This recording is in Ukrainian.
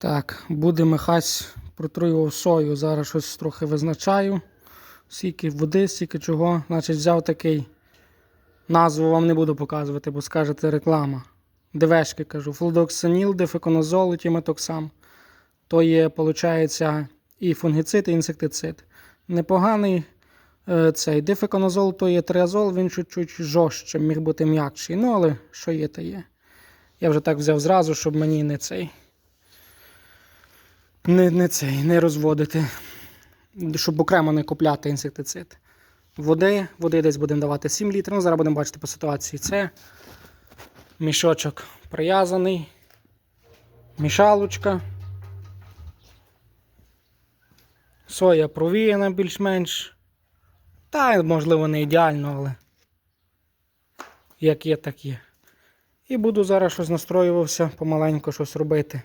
Так, буде Михась протруював сою. Зараз щось трохи визначаю. Скільки води, скільки чого. Значить, взяв такий. Назву вам не буду показувати, бо скажете реклама. ДВшки кажу. Флудоксаніл, дефеконозол, тіметоксам. То є, виходить, і фунгіцид, і інсектицид. Непоганий е, цей дефеконозол, то є триазол, він чуть-чуть жорстче, міг бути м'якший. Ну, але що є, то є. Я вже так взяв зразу, щоб мені не цей. Не, не цей, не розводити. Щоб окремо не купляти інсектицид. Води, води десь будемо давати 7 літрів. Ну, зараз будемо бачити по ситуації. Це мішочок прив'язаний. Мішалочка. Соя провіяна більш-менш. Та, можливо, не ідеально, але як є, так є. І буду зараз щось настроювався, помаленьку щось робити.